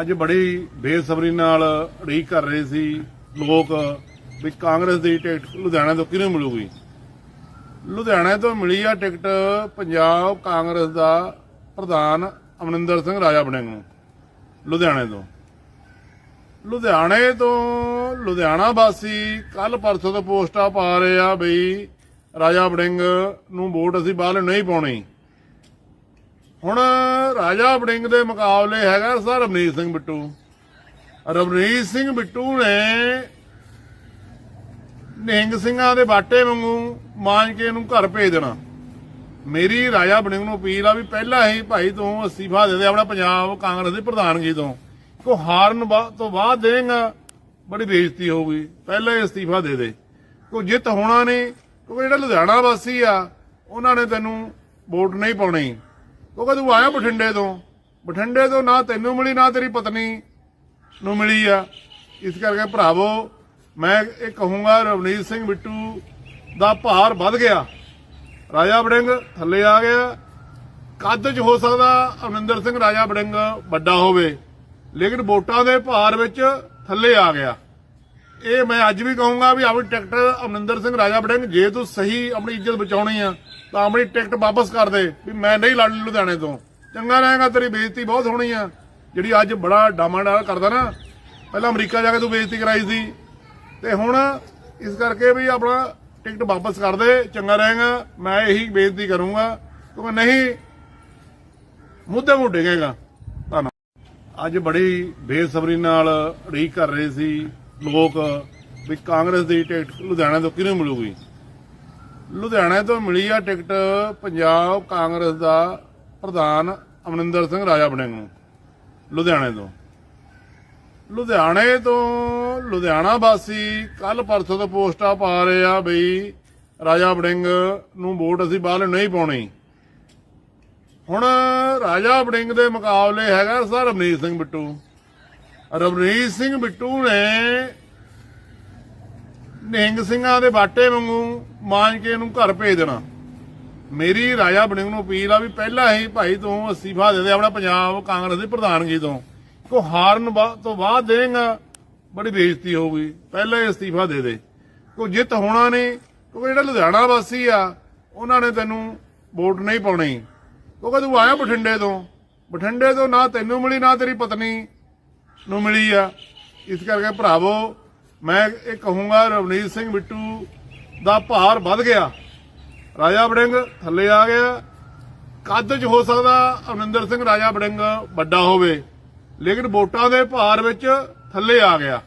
ਅੱਜ ਬੜੀ ਬੇਸਬਰੀ ਨਾਲ ਉਡੀਕ ਕਰ ਰਹੇ ਸੀ ਲੋਕ ਵੀ ਕਾਂਗਰਸ ਦੀ ਟਿਕਟ ਲੁਧਿਆਣਾ ਤੋਂ ਕਿਹਨੂੰ ਮਿਲੂਗੀ? ਲੁਧਿਆਣਾ ਤੋਂ ਮਿਲੀ ਆ ਟਿਕਟ ਪੰਜਾਬ ਕਾਂਗਰਸ ਦਾ ਪ੍ਰਧਾਨ ਅਮਰਿੰਦਰ ਸਿੰਘ ਰਾਜਾ ਵੜਿੰਗ ਨੂੰ, ਲੁਧਿਆਣੇ ਤੋਂ। ਲੁਧਿਆਣੇ ਤੋਂ ਲੁਧਿਆਣਾ ਵਾਸੀ ਕੱਲ ਪਰਸੋਂ ਤੋਂ ਪੋਸਟਾਂ ਪਾ ਰਹੇ ਆ ਬਈ ਰਾਜਾ ਬੜਿੰਗ ਨੂੰ ਵੋਟ ਅਸੀਂ ਬਾਹਰ ਨਹੀਂ ਪਾਉਣੀ। ਹੁਣ ਰਾਜਾ ਬੜਿੰਗ ਦੇ ਮੁਕਾਬਲੇ ਹੈਗਾ ਸਰ ਰਵਨੀਤ ਸਿੰਘ ਬਿੱਟੂ। ਰਵਨੀਤ ਸਿੰਘ ਬਿੱਟੂ ਨੇ ਨਿਹੰਗ ਸਿੰਘਾਂ ਦੇ ਬਾਟੇ ਵਾਂਗੂ ਮਾਂਜ ਕੇ ਇਹਨੂੰ ਘਰ ਭੇਜ ਦੇਣਾ। ਮੇਰੀ ਰਾਜਾ ਵੜਿੰਗ ਨੂੰ ਅਪੀਲ ਆ ਵੀ ਪਹਿਲਾਂ ਹੀ ਭਾਈ ਤੂੰ ਅਸਤੀਫਾ ਦੇ ਦੇ ਆਪਣਾ ਪੰਜਾਬ ਕਾਂਗਰਸ ਦੀ ਪ੍ਰਧਾਨਗੀ ਤੋਂ। ਕੋ ਹਾਰਨ ਬਾ- ਤੋਂ ਬਾਅਦ ਦੇਗਾ, ਬੜੀ ਬੇਇੱਜ਼ਤੀ ਹੋਊਗੀ। ਪਹਿਲਾਂ ਹੀ ਅਸਤੀਫਾ ਦੇ ਦੇ। ਕੋ ਜਿੱਤ ਹੋਣਾ ਨਹੀਂ, ਕਿਉਂਕਿ ਜਿਹੜਾ ਲੁਧਿਆਣਾ ਵਾਸੀ ਆ, ਉਹਨਾਂ ਨੇ ਤੈਨੂੰ ਵੋਟ ਨਹੀਂ ਪਾਉਣੀ। ਕਿਉਂਕਿ ਤੂੰ ਆਇਆ ਬਠਿੰਡੇ ਤੋਂ? ਬਠਿੰਡੇ ਤੋਂ ਨਾ ਤੈਨੂੰ ਮਿਲੀ, ਨਾ ਤੇਰੀ ਪਤਨੀ ਨੂੰ ਮਿਲੀ ਆ। ਇਸ ਕਰਕੇ ਭਰਾਵੋ, ਮੈਂ ਇਹ ਕਹੂੰਗਾ, ਰਵਨੀਤ ਸਿੰਘ ਬਿੱਟੂ ਦਾ ਭਾਰ ਵੱਧ ਗਿਆ। ਰਾਜਾ ਬੜਿੰਗ ਥੱਲੇ ਆ ਗਿਆ। ਕੱਦ 'ਚ ਹੋ ਸਕਦਾ ਅਮਰਿੰਦਰ ਸਿੰਘ ਰਾਜਾ ਬੜਿੰਗ ਵੱਡਾ ਹੋਵੇ, ਲੇਕਿਨ ਵੋਟਾਂ ਦੇ ਭਾਰ ਵਿੱਚ ਥੱਲੇ ਆ ਗਿਆ। ਇਹ ਮੈਂ ਅੱਜ ਵੀ ਕਹੂੰਗਾ ਵੀ ਆਪਣੀ ਟਿਕਟ ਅਮਰਿੰਦਰ ਸਿੰਘ ਰਾਜਾ ਵੜਿੰਗ, ਜੇ ਤੂੰ ਸਹੀ ਆਪਣੀ ਇੱਜ਼ਤ ਬਚਾਉਣੀ ਆ, ਤਾਂ ਆਪਣੀ ਟਿਕਟ ਵਾਪਸ ਕਰ ਦੇ ਵੀ ਮੈਂ ਨਹੀਂ ਲੜ ਲੁਧਿਆਣੇ ਤੋਂ। ਚੰਗਾ ਰਹੇਗਾ, ਤੇਰੀ ਬੇਇੱਜ਼ਤੀ ਬਹੁਤ ਹੋਣੀ ਆ। ਜਿਹੜੀ ਅੱਜ ਬੜਾ ਡਾਮਾਡਾਲ ਕਰਦਾ ਨਾ, ਪਹਿਲਾਂ ਅਮਰੀਕਾ ਜਾ ਕੇ ਤੂੰ ਬੇਇੱਜ਼ਤੀ ਕਰਾਈ ਸੀ। ਤੇ ਹੁਣ ਇਸ ਕਰਕੇ ਵੀ ਆਪਣਾ ਟਿਕਟ ਵਾਪਸ ਕਰ ਦੇ, ਚੰਗਾ ਰਹੇਗਾ, ਮੈਂ ਇਹੀ ਬੇਨਤੀ ਕਰੂੰਗਾ। ਕਿਉਂਕਿ ਨਹੀਂ, ਮੁੱਦੇ ਨੂੰ ਡਿੱਗੇਗਾ। ਧੰਨਵਾਦ। ਅੱਜ ਬੜੀ ਬੇਸਬਰੀ ਨਾਲ ਉਡੀਕ ਕਰ ਰਹੇ ਸੀ। ਲੋਕ ਵੀ ਕਾਂਗਰਸ ਦੀ ਟਿਕਟ ਲੁਧਿਆਣਾ ਤੋਂ ਕਿਹਨੂੰ ਮਿਲੂਗੀ? ਲੁਧਿਆਣਾ ਤੋਂ ਮਿਲੀ ਆ ਟਿਕਟ ਪੰਜਾਬ ਕਾਂਗਰਸ ਦਾ ਪ੍ਰਧਾਨ ਅਮਰਿੰਦਰ ਸਿੰਘ ਰਾਜਾ ਵੜਿੰਗ ਨੂੰ, ਲੁਧਿਆਣੇ ਤੋਂ। ਲੁਧਿਆਣੇ ਤੋਂ ਲੁਧਿਆਣਾ ਵਾਸੀ ਕੱਲ ਪਰਸੋਂ ਤੋਂ ਪੋਸਟਾਂ ਪਾ ਰਹੇ ਆ ਬਈ ਰਾਜਾ ਵੜਿੰਗ ਨੂੰ ਵੋਟ ਅਸੀਂ ਬਾਹਰ ਨਹੀਂ ਪਾਉਣੀ। ਹੁਣ ਰਾਜਾ ਵੜਿੰਗ ਦੇ ਮੁਕਾਬਲੇ ਹੈਗਾ ਸਰ ਰਵਨੀਤ ਸਿੰਘ ਬਿੱਟੂ। ਰਵਨੀਤ ਸਿੰਘ ਬਿੱਟੂ ਨੇ ਨਿਹੰਗ ਸਿੰਘਾਂ ਦੇ ਬਾਟੇ ਵਾਂਗੂ ਮਾਂਜ ਕੇ ਇਹਨੂੰ ਘਰ ਭੇਜ ਦੇਣਾ। ਮੇਰੀ ਰਾਜਾ ਬਣਿੰਗ ਨੂੰ ਅਪੀਲ ਆ ਵੀ ਪਹਿਲਾਂ ਹੀ ਭਾਈ ਤੂੰ ਅਸਤੀਫਾ ਦੇ ਦੇ ਆਪਣਾ ਪੰਜਾਬ ਕਾਂਗਰਸ ਦੀ ਪ੍ਰਧਾਨਗੀ ਤੋਂ। ਕੋ ਹਾਰਨ ਬਾ- ਤੋਂ ਬਾਅਦ ਦੇਗਾ, ਬੜੀ ਬੇਇੱਜ਼ਤੀ ਹੋਊਗੀ। ਪਹਿਲਾਂ ਹੀ ਅਸਤੀਫਾ ਦੇ ਦੇ। ਕੋ ਜਿੱਤ ਹੋਣਾ ਨਹੀਂ, ਕਿਉਂਕਿ ਜਿਹੜਾ ਲੁਧਿਆਣਾ ਵਾਸੀ ਆ, ਉਹਨਾਂ ਨੇ ਤੈਨੂੰ ਵੋਟ ਨਹੀਂ ਪਾਉਣੀ। ਕਿਉਂਕਿ ਤੂੰ ਆਇਆ ਬਠਿੰਡੇ ਤੋਂ? ਬਠਿੰਡੇ ਤੋਂ ਨਾ ਤੈਨੂੰ ਮਿਲੀ, ਨਾ ਤੇਰੀ ਪਤਨੀ। ਨੂੰ ਮਿਲੀ ਆ। ਇਸ ਕਰਕੇ ਭਰਾਵੋ, ਮੈਂ ਇਹ ਕਹੂੰਗਾ, ਰਵਨੀਤ ਸਿੰਘ ਬਿੱਟੂ ਦਾ ਭਾਰ ਵੱਧ ਗਿਆ। ਰਾਜਾ ਬੜਿੰਗ ਥੱਲੇ ਆ ਗਿਆ। ਕੱਦ 'ਚ ਹੋ ਸਕਦਾ ਅਮਰਿੰਦਰ ਸਿੰਘ ਰਾਜਾ ਬੜਿੰਗ ਵੱਡਾ ਹੋਵੇ, ਲੇਕਿਨ ਵੋਟਾਂ ਦੇ ਭਾਰ ਵਿੱਚ ਥੱਲੇ ਆ ਗਿਆ।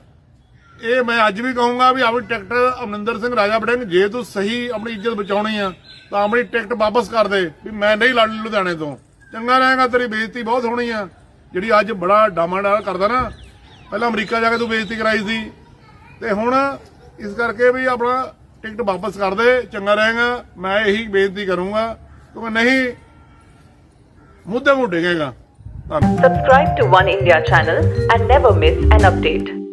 ਇਹ ਮੈਂ ਅੱਜ ਵੀ ਕਹੂੰਗਾ ਵੀ ਆਪਣੀ ਟਿਕਟ ਅਮਰਿੰਦਰ ਸਿੰਘ ਰਾਜਾ ਬੜਿੰਗ ਜੇ ਤੂੰ ਸਹੀ ਆਪਣੀ ਇੱਜ਼ਤ ਬਚਾਉਣੀ ਆ, ਤਾਂ ਆਪਣੀ ਟਿਕਟ ਵਾਪਸ ਕਰ ਦੇ, ਵੀ ਮੈਂ ਨਹੀਂ ਲੜਨੀ ਲੁਧਿਆਣੇ ਤੋਂ। ਚੰਗਾ ਰਹੇਗਾ, ਤੇਰੀ ਬੇਇੱਜ਼ਤੀ ਬਹੁਤ ਹੋਣੀ ਆ। ਜਿਹੜੀ ਅੱਜ ਬੜਾ ਡਾਮਾਡਾਲ ਕਰਦਾ ਨਾ, ਪਹਿਲਾਂ ਅਮਰੀਕਾ ਜਾ ਕੇ ਤੂੰ ਬੇਇੱਜ਼ਤੀ ਕਰਾਈ ਸੀ। ਤੇ ਹੁਣ ਇਸ ਕਰਕੇ ਵੀ ਆਪਣਾ ਟਿਕਟ ਵਾਪਸ ਕਰ ਦੇ, ਚੰਗਾ ਰਹੇਗਾ, ਮੈਂ ਇਹੀ ਬੇਨਤੀ ਕਰੂੰਗਾ। ਕਿਉਂਕਿ ਨਹੀਂ, ਮੁੱਦੇ ਨੂੰ ਡਿੱਗੇਗਾ ਧੰਨਵਾਦ। Subscribe to One India channel and never miss an update.